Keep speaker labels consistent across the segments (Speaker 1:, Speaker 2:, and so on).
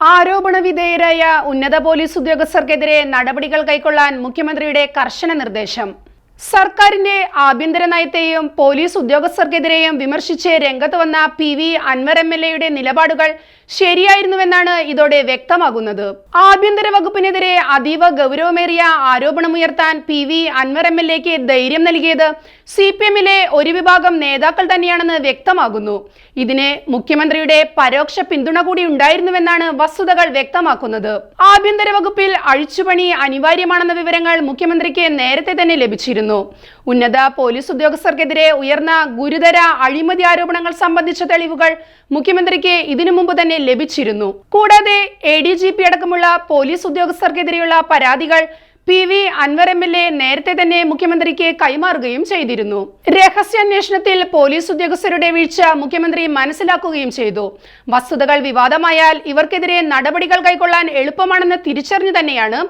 Speaker 1: ആരോപണ വിധേയരായ ഉന്നത പോലീസ് ഉദ്യോഗസ്ഥർക്കെതിരെ നടപടികൾ കൈക്കൊള്ളാൻ മുഖ്യമന്ത്രിയുടെ കർശന നിർദ്ദേശം. സർക്കാരിന്റെ ആഭ്യന്തര നയത്തെയും പോലീസ് ഉദ്യോഗസ്ഥർക്കെതിരെയും വിമർശിച്ച് രംഗത്ത് വന്ന P V Anvar M L എയുടെ നിലപാടുകൾ ശരിയായിരുന്നുവെന്നാണ് ഇതോടെ വ്യക്തമാകുന്നത്. ആഭ്യന്തര വകുപ്പിനെതിരെ അതീവ ഗൗരവമേറിയ ആരോപണമുയർത്താൻ P V Anvar M L എക്ക് ധൈര്യം നൽകിയത് സി പി എമ്മിലെ ഒരു വിഭാഗം നേതാക്കൾ തന്നെയാണെന്ന് വ്യക്തമാകുന്നു. ഇതിന് മുഖ്യമന്ത്രിയുടെ പരോക്ഷ പിന്തുണ കൂടി ഉണ്ടായിരുന്നുവെന്നാണ് വസ്തുതകൾ വ്യക്തമാക്കുന്നത്. ആഭ്യന്തര വകുപ്പിൽ അഴിച്ചുപണി അനിവാര്യമാണെന്ന വിവരങ്ങൾ മുഖ്യമന്ത്രിക്ക് നേരത്തെ തന്നെ ലഭിച്ചിരുന്നു. ഉന്നത പോലീസ് ഉദ്യോഗസ്ഥർക്കെതിരെ ഉയർന്ന ഗുരുതര അഴിമതി ആരോപണങ്ങൾ സംബന്ധിച്ച തെളിവുകൾ മുഖ്യമന്ത്രിക്ക് ഇതിനു മുമ്പ് തന്നെ ലഭിച്ചിരുന്നു. കൂടാതെ എ ഡി ജി പി അടക്കമുള്ള പോലീസ് ഉദ്യോഗസ്ഥർക്കെതിരെയുള്ള പരാതികൾ P V Anvar M L A നേരത്തെ തന്നെ മുഖ്യമന്ത്രിക്ക് കൈമാറുകയും ചെയ്തിരുന്നു. രഹസ്യാന്വേഷണത്തിൽ പോലീസ് ഉദ്യോഗസ്ഥരുടെ വീഴ്ച മുഖ്യമന്ത്രി മനസ്സിലാക്കുകയും ചെയ്തു. വസ്തുതകൾ വിവാദമായാൽ ഇവർക്കെതിരെ നടപടികൾ കൈക്കൊള്ളാൻ എളുപ്പമാണെന്ന് തിരിച്ചറിഞ്ഞു തന്നെയാണ്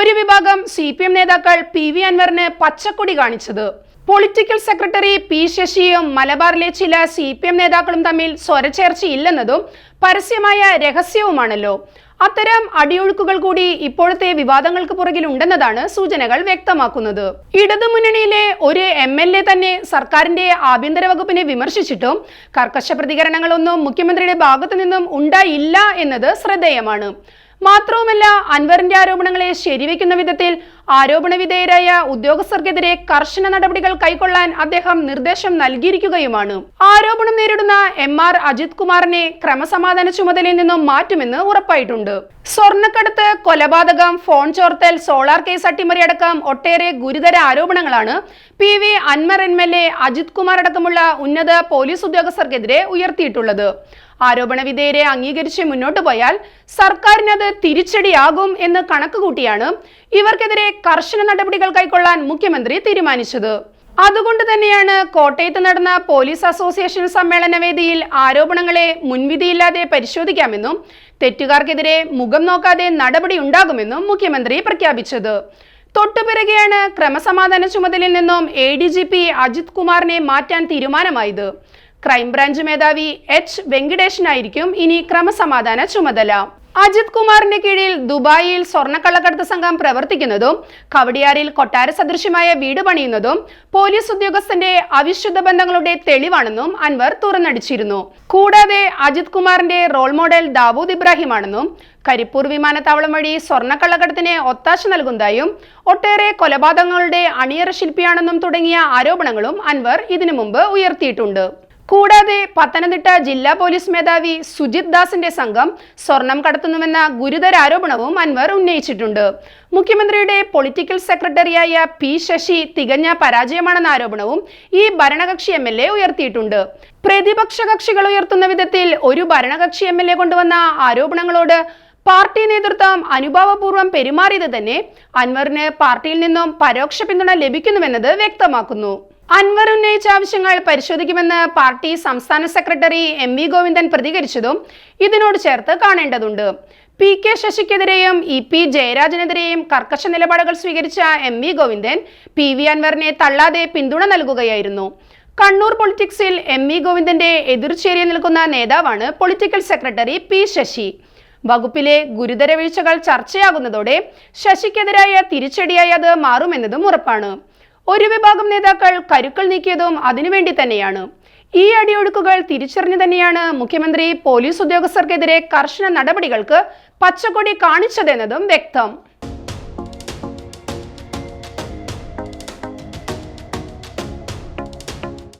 Speaker 1: ഒരു വിഭാഗം സി നേതാക്കൾ പി വി അൻവറിന് പച്ചക്കൊടി കാണിച്ചത്. പൊളിറ്റിക്കൽ സെക്രട്ടറി പി ശശിയും മലബാറിലെ ചില സി പി എം നേതാക്കളും തമ്മിൽ സ്വരച്ചേർച്ചയില്ലെന്നതും പരസ്യമായ രഹസ്യവുമാണല്ലോ. അത്തരം അടിയൊഴുക്കുകൾ കൂടി ഇപ്പോഴത്തെ വിവാദങ്ങൾക്ക് പുറകിൽ ഉണ്ടെന്നതാണ് സൂചനകൾ വ്യക്തമാക്കുന്നത്. ഇടതുമുന്നണിയിലെ ഒരു എം എൽ എ തന്നെ സർക്കാരിന്റെ ആഭ്യന്തര വകുപ്പിനെ വിമർശിച്ചിട്ടും കർക്കശ പ്രതികരണങ്ങളൊന്നും മുഖ്യമന്ത്രിയുടെ ഭാഗത്തു നിന്നും ഉണ്ടായില്ല എന്നത് ശ്രദ്ധേയമാണ്. മാത്രവുമല്ല അൻവറിന്റെ ആരോപണങ്ങളെ ശരിവെക്കുന്ന വിധത്തിൽ ആരോപണ വിധേയരായ ഉദ്യോഗസ്ഥർക്കെതിരെ കർശന നടപടികൾ കൈക്കൊള്ളാൻ അദ്ദേഹം നിർദ്ദേശം നൽകിയിരിക്കുകയുമാണ്. ആരോപണം നേരിടുന്ന എം ആർ അജിത് കുമാറിനെ ക്രമസമാധാന ചുമതലയിൽ നിന്നും മാറ്റുമെന്ന് ഉറപ്പായിട്ടുണ്ട്. സ്വർണക്കടത്ത് കൊലപാതകം ഫോൺ ചോർത്തൽ സോളാർ കേസ് അട്ടിമറി അടക്കം ഒട്ടേറെ ഗുരുതര ആരോപണങ്ങളാണ് P V Anvar M L A Ajith Kumar അടക്കമുള്ള ഉന്നത പോലീസ് ഉദ്യോഗസ്ഥർക്കെതിരെ ഉയർത്തിയിട്ടുള്ളത്. ആരോപണ വിധേയരെ അംഗീകരിച്ച് മുന്നോട്ട് പോയാൽ സർക്കാരിനത് തിരിച്ചടിയാകും എന്ന് കണക്കുകൂട്ടിയാണ് ഇവർക്കെതിരെ കർശന നടപടികൾ കൈക്കൊള്ളാൻ മുഖ്യമന്ത്രി തീരുമാനിച്ചത്. അതുകൊണ്ട് തന്നെയാണ് കോട്ടയത്ത് നടന്ന പോലീസ് അസോസിയേഷൻ സമ്മേളന വേദിയിൽ ആരോപണങ്ങളെ മുൻവിധിയില്ലാതെ പരിശോധിക്കാമെന്നും തെറ്റുകാർക്കെതിരെ മുഖം നോക്കാതെ നടപടി ഉണ്ടാകുമെന്നും മുഖ്യമന്ത്രി പ്രഖ്യാപിച്ചത്. തൊട്ടുപിറകെയാണ് ക്രമസമാധാന ചുമതലയിൽ നിന്നും A D G P Ajith കുമാറിനെ മാറ്റാൻ തീരുമാനമായത്. ക്രൈംബ്രാഞ്ച് മേധാവി എച്ച് വെങ്കിടേഷനായിരിക്കും ഇനി ക്രമസമാധാന ചുമതല. അജിത് കുമാറിന്റെ കീഴിൽ ദുബായിൽ സ്വർണക്കള്ളക്കടത്ത് സംഘം പ്രവർത്തിക്കുന്നതും കവടിയാറിൽ കൊട്ടാര സദൃശ്യമായ വീട് പണിയുന്നതും പോലീസ് ഉദ്യോഗസ്ഥന്റെ അവിശുദ്ധ ബന്ധങ്ങളുടെ തെളിവാണെന്നും അൻവർ തുറന്നടിച്ചിരുന്നു. കൂടാതെ അജിത് കുമാറിന്റെ റോൾ മോഡൽ ദാവൂദ് ഇബ്രാഹിമാണെന്നും കരിപ്പൂർ വിമാനത്താവളം വഴി സ്വർണക്കള്ളക്കടത്തിന് ഒത്താശ നൽകുന്നതായും ഒട്ടേറെ കൊലപാതകങ്ങളുടെ അണിയറ ശില്പിയാണെന്നും തുടങ്ങിയ ആരോപണങ്ങളും അൻവർ ഇതിനു മുമ്പ് ഉയർത്തിയിട്ടുണ്ട്. കൂടാതെ പത്തനംതിട്ട ജില്ലാ പോലീസ് മേധാവി സുജിത് ദാസിന്റെ സംഘം സ്വർണം കടത്തുന്നുവെന്ന ഗുരുതര ആരോപണവും അൻവർ ഉന്നയിച്ചിട്ടുണ്ട്. മുഖ്യമന്ത്രിയുടെ പൊളിറ്റിക്കൽ സെക്രട്ടറിയായ പി ശശി തികഞ്ഞ പരാജയമാണെന്ന ആരോപണവും ഈ ഭരണകക്ഷി എം എൽ എ ഉയർത്തിയിട്ടുണ്ട്. പ്രതിപക്ഷ കക്ഷികൾ ഉയർത്തുന്ന വിധത്തിൽ ഒരു ഭരണകക്ഷി എം എൽ എ കൊണ്ടുവന്ന ആരോപണങ്ങളോട് പാർട്ടി നേതൃത്വം അനുഭാവപൂർവം പെരുമാറിയത് തന്നെ അൻവറിന് പാർട്ടിയിൽ നിന്നും പരോക്ഷ പിന്തുണ ലഭിക്കുന്നുവെന്നത് വ്യക്തമാക്കുന്നു. അൻവർ ഉന്നയിച്ച ആവശ്യങ്ങൾ പരിശോധിക്കുമെന്ന് പാർട്ടി സംസ്ഥാന സെക്രട്ടറി എം വി ഗോവിന്ദൻ പ്രതികരിച്ചതും ഇതിനോട് ചേർത്ത് കാണേണ്ടതുണ്ട്. പി കെ ശശിക്കെതിരെയും ഇ പി ജയരാജനെതിരെയും കർക്കശ നിലപാടുകൾ സ്വീകരിച്ച M V Govindan P V അൻവറിനെ തള്ളാതെ പിന്തുണ നൽകുകയായിരുന്നു. കണ്ണൂർ പൊളിറ്റിക്സിൽ എം വി ഗോവിന്ദന്റെ എതിർചേരിയിൽ നിൽക്കുന്ന നേതാവാണ് പൊളിറ്റിക്കൽ സെക്രട്ടറി പി ശശി. വകുപ്പിലെ ഗുരുതര വീഴ്ചകൾ ചർച്ചയാകുന്നതോടെ ശശിക്കെതിരായ തിരിച്ചടിയായി അത് മാറുമെന്നതും ഉറപ്പാണ്. ഒരു വിഭാഗം നേതാക്കൾ കരുക്കൾ നീക്കിയതും അതിനുവേണ്ടി തന്നെയാണ്. ഈ അടിയൊഴുക്കുകൾ തിരിച്ചറിഞ്ഞു തന്നെയാണ് മുഖ്യമന്ത്രി പോലീസ് ഉദ്യോഗസ്ഥർക്കെതിരെ കർശന നടപടികൾക്ക് പച്ചക്കൊടി കാണിച്ചതെന്നതും വ്യക്തം.